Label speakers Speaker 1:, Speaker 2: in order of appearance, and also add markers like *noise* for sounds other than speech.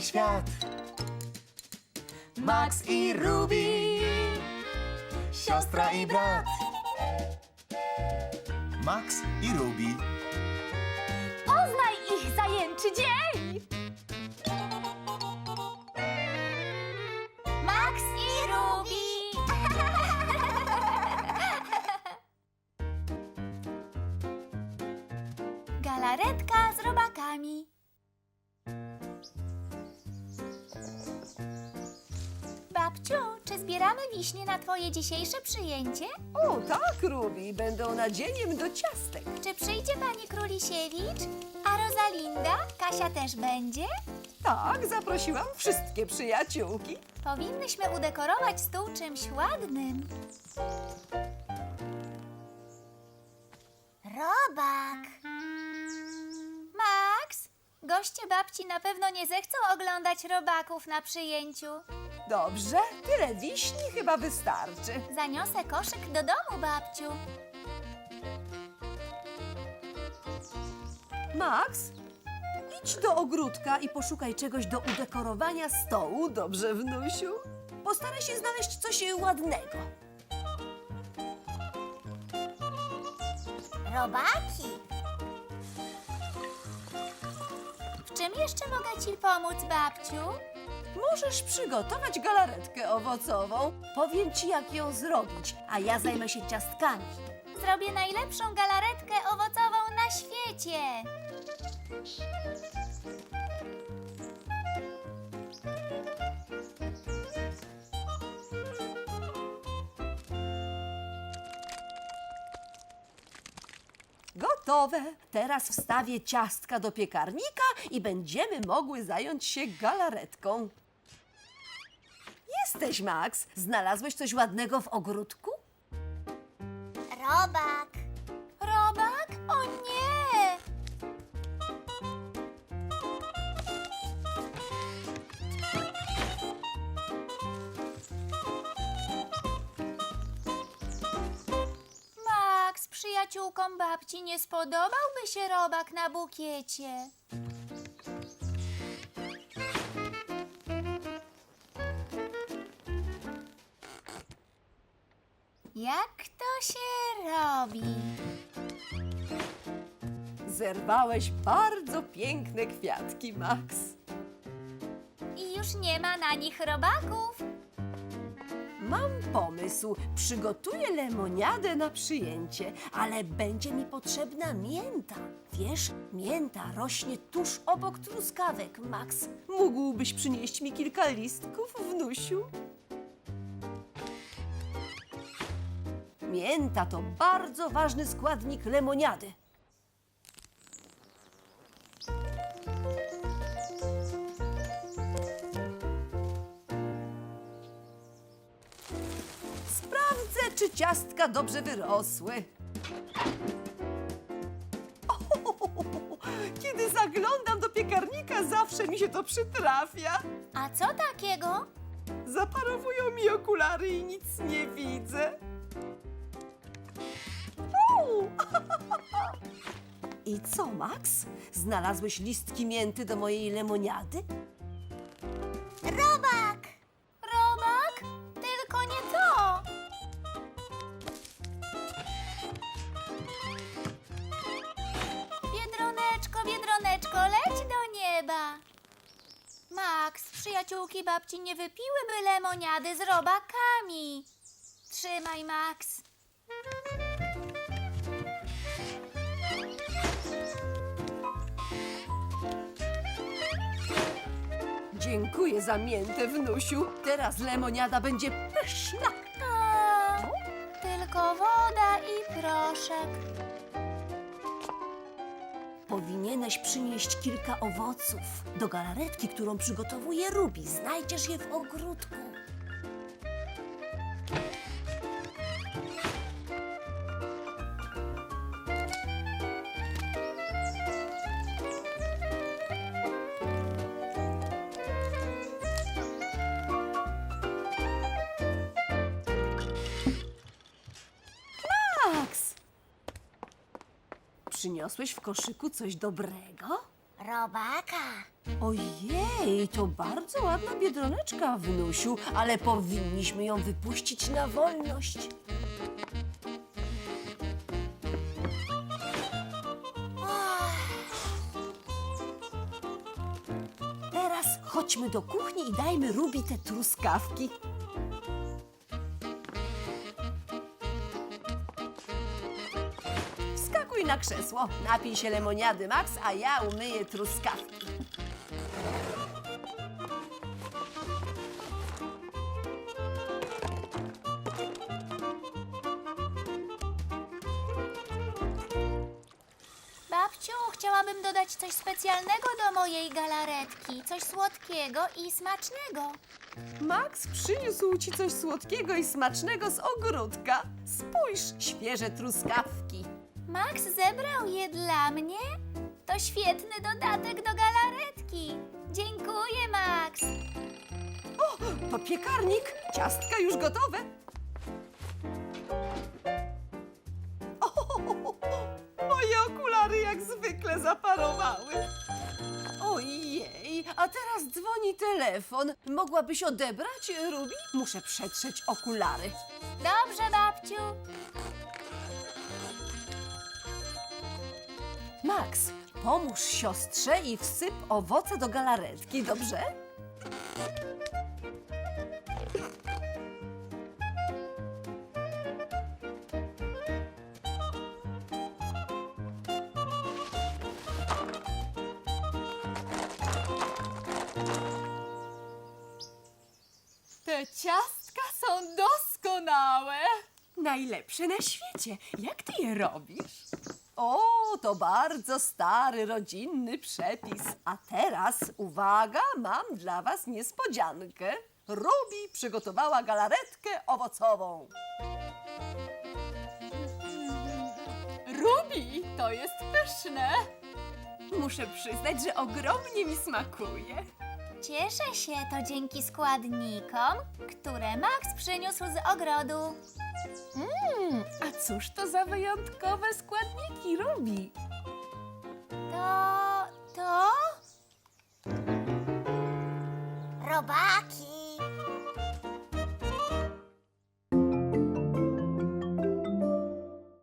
Speaker 1: świat. Max i Ruby, siostra i brat. Max i Ruby.
Speaker 2: Babciu, czy zbieramy wiśnie na twoje dzisiejsze przyjęcie?
Speaker 3: O, tak, Ruby, będą nadzieniem do ciastek.
Speaker 2: Czy przyjdzie pani Królisiewicz? A Rosalinda? Kasia też będzie?
Speaker 3: Tak, zaprosiłam wszystkie przyjaciółki.
Speaker 2: Powinnyśmy udekorować stół czymś ładnym. Robak. Goście babci na pewno nie zechcą oglądać robaków na przyjęciu.
Speaker 3: Dobrze, tyle wiśni chyba wystarczy.
Speaker 2: Zaniosę koszyk do domu, babciu.
Speaker 3: Max, idź do ogródka i poszukaj czegoś do udekorowania stołu, dobrze, wnusiu? Postaraj się znaleźć coś ładnego.
Speaker 2: Robaki. Czym jeszcze mogę ci pomóc, babciu?
Speaker 3: Możesz przygotować galaretkę owocową. Powiem ci, jak ją zrobić, a ja zajmę się ciastkami.
Speaker 2: Zrobię najlepszą galaretkę owocową na świecie.
Speaker 3: Gotowe. Teraz wstawię ciastka do piekarnika i będziemy mogły zająć się galaretką. Jesteś, Max. Znalazłeś coś ładnego w ogródku?
Speaker 2: Robak. Przyjaciółkom babci nie spodobałby się robak na bukiecie. Jak to się robi?
Speaker 3: Zerwałeś bardzo piękne kwiatki, Max.
Speaker 2: I już nie ma na nich robaków.
Speaker 3: Mam pomysł. Przygotuję lemoniadę na przyjęcie, ale będzie mi potrzebna mięta. Wiesz, mięta rośnie tuż obok truskawek, Max. Mógłbyś przynieść mi kilka listków, wnusiu? Mięta to bardzo ważny składnik lemoniady. Czy ciastka dobrze wyrosły. O, *laughs* kiedy zaglądam do piekarnika, zawsze mi się to przytrafia.
Speaker 2: A co takiego?
Speaker 3: Zaparowują mi okulary i nic nie widzę. Au! *laughs* I co, Max? Znalazłeś listki mięty do mojej lemoniady?
Speaker 2: Robak! Max, przyjaciółki babci nie wypiłyby lemoniady z robakami. Trzymaj, Max.
Speaker 3: Dziękuję za miętę, wnusiu. Teraz lemoniada będzie pyszna.
Speaker 2: Tylko woda i proszek.
Speaker 3: Powinieneś przynieść kilka owoców do galaretki, którą przygotowuje Ruby. Znajdziesz je w ogródku. Przyniosłeś w koszyku coś dobrego?
Speaker 2: robaka.
Speaker 3: Ojej, to bardzo ładna biedroneczka, wnusiu, ale powinniśmy ją wypuścić na wolność. Teraz chodźmy do kuchni i dajmy Rubi te truskawki. Na krzesło, napij się lemoniady, Max, a ja umyję truskawki.
Speaker 2: Babciu, chciałabym dodać coś specjalnego do mojej galaretki. Coś słodkiego i smacznego.
Speaker 3: Max przyniósł ci coś słodkiego i smacznego z ogródka. Spójrz, świeże truskawki.
Speaker 2: Max zebrał je dla mnie? To świetny dodatek do galaretki. Dziękuję, Max.
Speaker 3: O, to piekarnik, ciastka już gotowe. O, moje okulary jak zwykle zaparowały. Ojej, a teraz dzwoni telefon. Mogłabyś odebrać, Ruby? Muszę przetrzeć okulary.
Speaker 2: Dobrze, babciu.
Speaker 3: Max, pomóż siostrze i wsyp owoce do galaretki, dobrze?
Speaker 4: Te ciastka są doskonałe. Najlepsze na świecie. Jak ty je robisz?
Speaker 3: O, to bardzo stary, rodzinny przepis. A teraz, uwaga, mam dla was niespodziankę. Ruby przygotowała galaretkę owocową.
Speaker 4: Rubi, to jest pyszne. Muszę przyznać, że ogromnie mi smakuje.
Speaker 2: Cieszę się, to dzięki składnikom, które Max przyniósł z ogrodu.
Speaker 4: Mmm, a cóż to za wyjątkowe składniki, Ruby? To... to... Robaki!